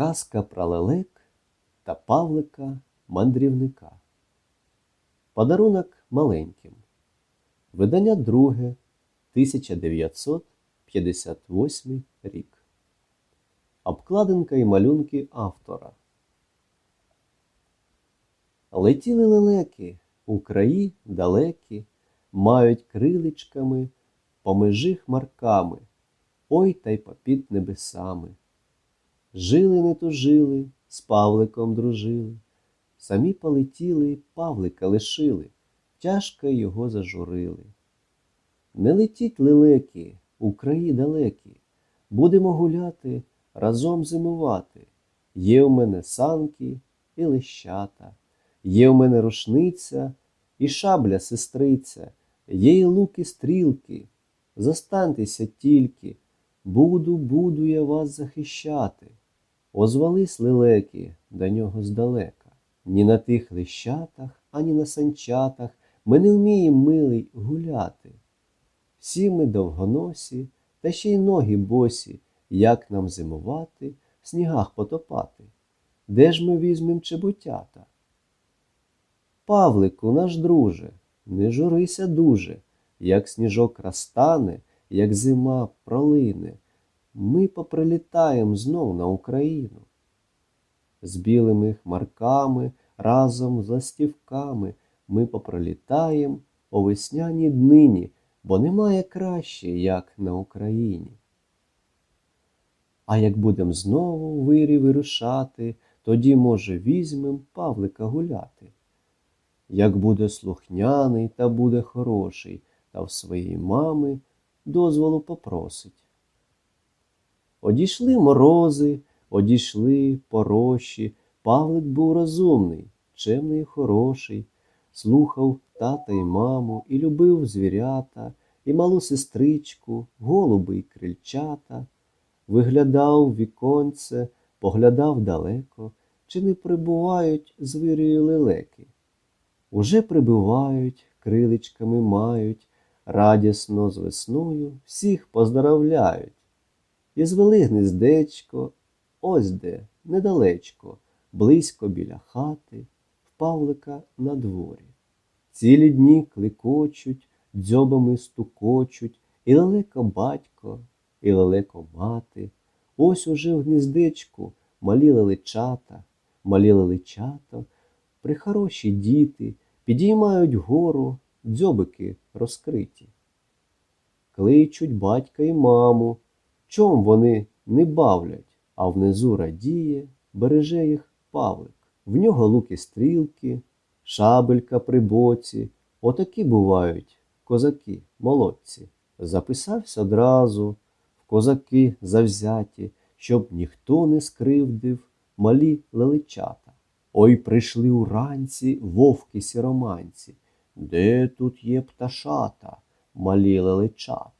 Казка про лелек та Павлика мандрівника. Подарунок маленьким. Видання друге 1958 рік. Обкладинка і малюнки автора. Летіли лелеки у краї далекі, мають криличками, по межі хмарками, ой та й попід небесами. Жили не тужили, з Павликом дружили, самі полетіли, Павлика лишили, тяжко його зажурили. Не летіть лелеки, у далекі, будемо гуляти, разом зимувати. Є в мене санки і лещата, є в мене рушниця і шабля сестриця, є і луки стрілки. Зостаньтеся тільки, буду, буду я вас захищати. Озвались лелеки до нього здалека. Ні на тих лищатах, ані на санчатах ми не вміємо, милий, гуляти. Всі ми довгоносі, та ще й ноги босі, як нам зимувати, в снігах потопати. Де ж ми візьмем чеботята? Павлику, наш друже, не журися дуже, як сніжок розтане, як зима пролине, ми поприлітаєм знов на Україну. З білими хмарками, разом з ластівками ми поприлітаєм о весняній днині, бо немає краще, як на Україні. А як будем знову вирі вирушати, тоді, може, візьмем Павлика гуляти. Як буде слухняний та буде хороший, та в своїй мами дозволу попросить. Одійшли морози, одійшли пороші, Павлик був розумний, чемний і хороший, слухав тата й маму, і любив звірята, і малу сестричку, голуби й крильчата, виглядав віконце, поглядав далеко, чи не прибувають звірі лелеки. Уже прибувають, криличками мають, радісно з весною всіх поздоровляють. І звели гнездечко, ось де, недалечко, близько біля хати, в Павлика на дворі. Цілі дні кликочуть, дзьобами стукочуть, і лелеко батько, і лелеко мати. Ось уже в гніздечку малі лелечата, малі лелечата, прихороші діти підіймають гору дзьобики розкриті. Кличуть батька і маму, чом вони не бавлять, а внизу радіє, береже їх Павлик. В нього луки стрілки, шабелька при боці. Отакі бувають козаки, молодці. Записався одразу в козаки завзяті, щоб ніхто не скривдив малі лелечата. Ой прийшли уранці вовки сіроманці. Де тут є пташата, малі лелечата?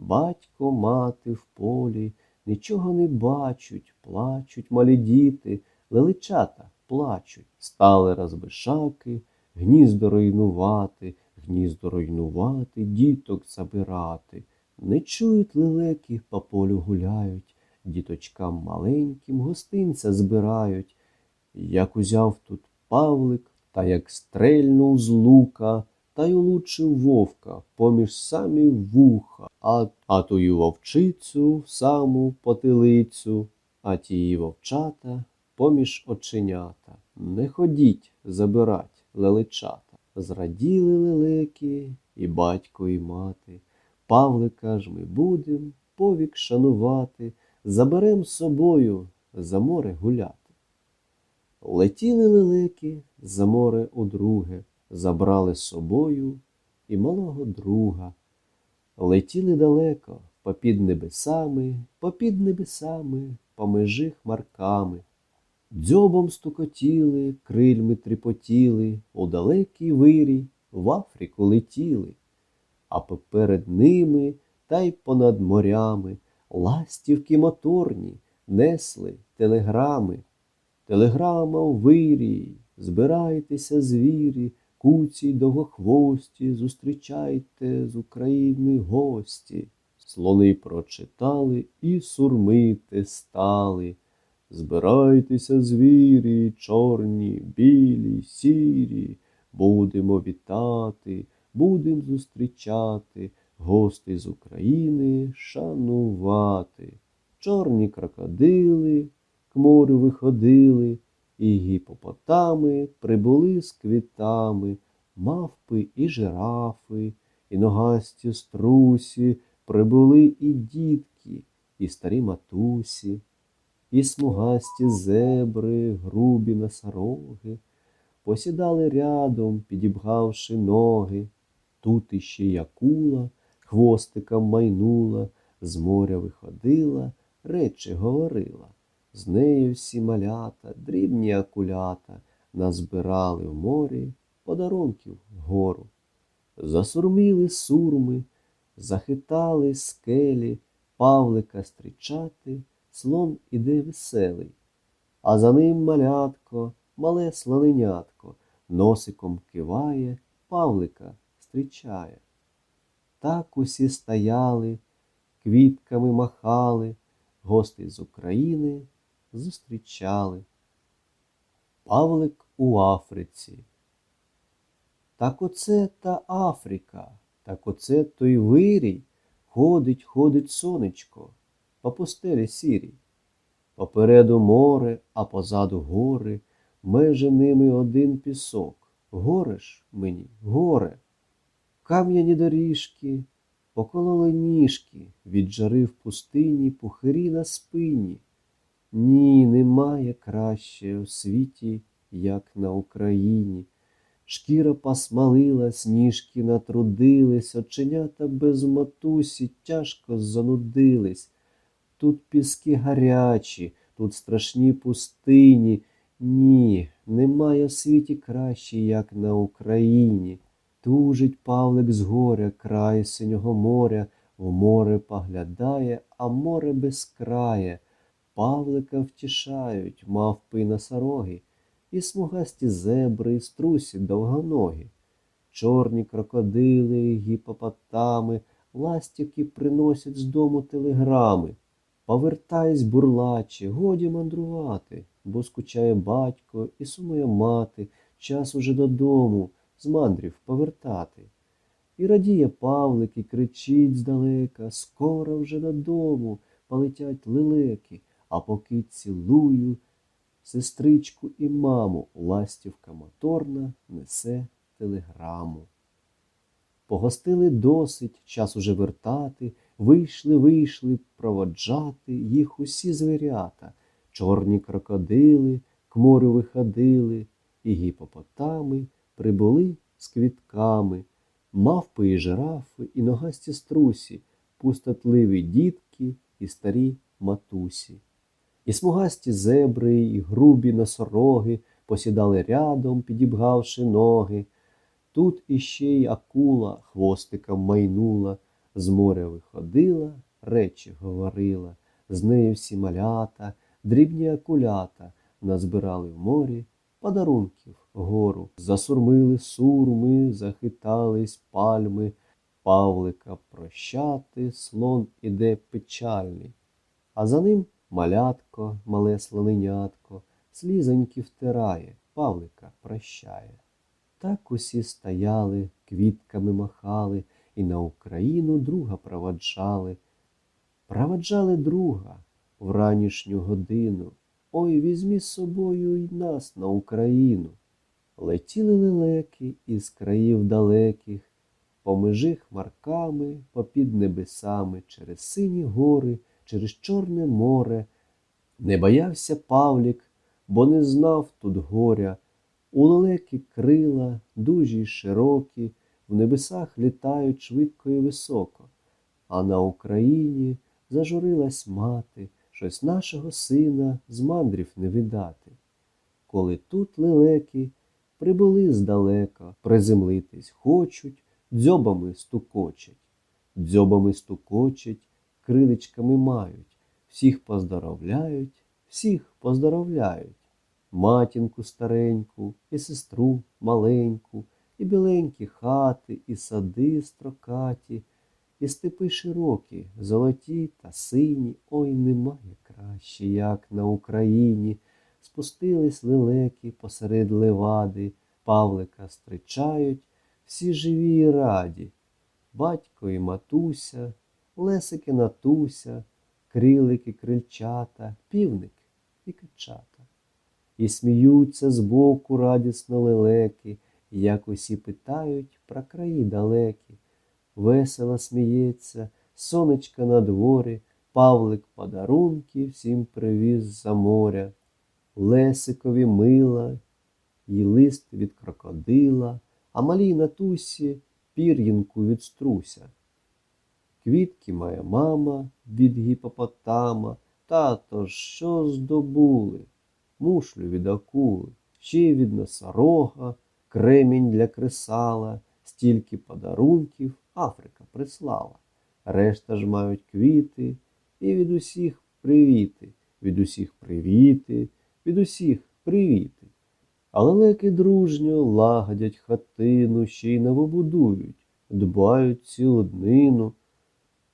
Батько, мати в полі нічого не бачуть, плачуть малі діти, лелечата плачуть. Стали розбишаки, гніздо руйнувати, гніздо руйнувати, діток забирати. Не чують лелеки, по полю гуляють, діточкам маленьким гостинця збирають. Як узяв тут Павлик, та як стрельнув з лука, та й улучив вовка поміж самі вуха, а, а тую вовчицю в саму потилицю, а тії вовчата поміж оченята. Не ходіть забирать лелечата. Зраділи лелеки і батько, і мати. Павлика ж ми будем повік шанувати, заберем собою за море гуляти. Летіли лелеки за море удруге, забрали з собою і малого друга. Летіли далеко, попід небесами, попід небесами, по межі хмарками. Дзьобом стукотіли, крильми тріпотіли, у далекій вирій в Африку летіли, а поперед ними та й понад морями ластівки моторні несли телеграми. Телеграма в вирій, збирайтеся, звірі, куці довгохвості, зустрічайте з України гості. Слони прочитали і сурмити стали. Збирайтеся, звірі, чорні, білі, сірі, будемо вітати, будемо зустрічати, гостей з України шанувати. Чорні крокодили к морю виходили, і гіпопотами прибули з квітами, мавпи і жирафи, і ногасті струсі, прибули і дітки, і старі матусі, і смугасті зебри, грубі носороги, посідали рядом, підібгавши ноги. Тут іще й акула, хвостиком майнула, з моря виходила, речі говорила. З нею всі малята, дрібні акулята, назбирали в морі подарунків вгору. Засурміли сурми, захитали скелі, Павлика стрічати, слон іде веселий. А за ним малятко, мале слоненятко, носиком киває, Павлика зустрічає. Так усі стояли, квітками махали, гостей з України зустрічали. Павлик у Африці. Так оце та Африка, так оце той вирій, ходить, ходить сонечко, по пустелі сірій. Попереду море, а позаду гори, меже ними один пісок. Горе ж мені, горе. Кам'яні доріжки, покололи ніжки, від жари в пустині пухирі на спині. Ні, немає краще у світі, як на Україні. Шкіра посмалилась, ніжки натрудились, оченята без матусі тяжко занудились. Тут піски гарячі, тут страшні пустині. Ні, немає в світі краще, як на Україні. Тужить Павлик з горя, край синього моря, в море поглядає, а море безкрає. Павлика втішають мавпи й носороги, і смугасті зебри, і струсі довгоногі. Чорні крокодили, гіпопотами, ластівки приносять з дому телеграми. Повертайсь, бурлаче, годі мандрувати, бо скучає батько і сумує мати, час уже додому з мандрів повертати. І радіє Павлик і кричить здалека, скоро вже додому полетять лелеки, а поки цілую сестричку і маму, ластівка моторна несе телеграму. Погостили досить, час уже вертати, вийшли, вийшли проводжати їх усі звірята, чорні крокодили, к морю виходили, і гіпопотами прибули з квітками, мавпи і жирафи, і ногасті струсі, пустотливі дітки і старі матусі. І смугасті зебри, і грубі носороги посідали рядом, підібгавши ноги. Тут іще й акула хвостиком майнула, з моря виходила, речі говорила, з нею всі малята, дрібні акулята назбирали в морі подарунків гору. Засурмили сурми, захитались пальми, Павлика прощати, слон іде печальний, а за ним малятко, мале слоненятко, слізоньки втирає, Павлика прощає. Так усі стояли, квітками махали і на Україну друга проваджали. Проваджали друга в ранішню годину. Ой, візьмі з собою й нас на Україну. Летіли лелеки із країв далеких, по межі хмарками, попід небесами, через сині гори, через Чорне море. Не боявся Павлік, бо не знав тут горя. У лелеки крила, дужі й широкі, в небесах літають швидко і високо. А на Україні зажурилась мати, щось нашого сина з мандрів не видати. Коли тут лелеки прибули здалека, приземлитись хочуть, дзьобами стукочать, дзьобами стукочать, криличками мають, всіх поздоровляють, всіх поздоровляють. Матінку стареньку, і сестру маленьку, і біленькі хати, і сади строкаті, і степи широкі, золоті та сині, ой, немає краще, як на Україні. Спустились лелеки посеред левади, Павлика зустрічають, всі живі і раді. Батько і матуся, лесики натуся, крилики, крильчата, півник і качата. І сміються збоку радісно лелеки, як усі питають про краї далекі. Весело сміється, сонечко на дворі, Павлик подарунки всім привіз за моря. Лесикові мила, і лист від крокодила, а малій натусі пір'їнку від струся. Квітки моя мама від гіпопотама, тато що здобули? Мушлю від акули, ще від носорога, кремінь для кресала, стільки подарунків Африка прислала. Решта ж мають квіти, і від усіх привіти, від усіх привіти, від усіх привіти. Але леки дружньо лагодять хатину, ще й новобудують, дбають цілу днину.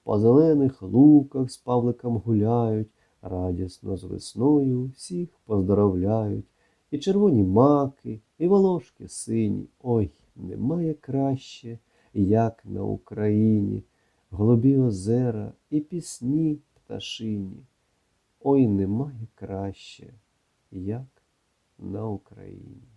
По зелених луках з Павликом гуляють, радісно з весною всіх поздоровляють. І червоні маки, і волошки сині. Ой, немає краще, як на Україні, голубі озера і пісні пташині. Ой, немає краще, як на Україні.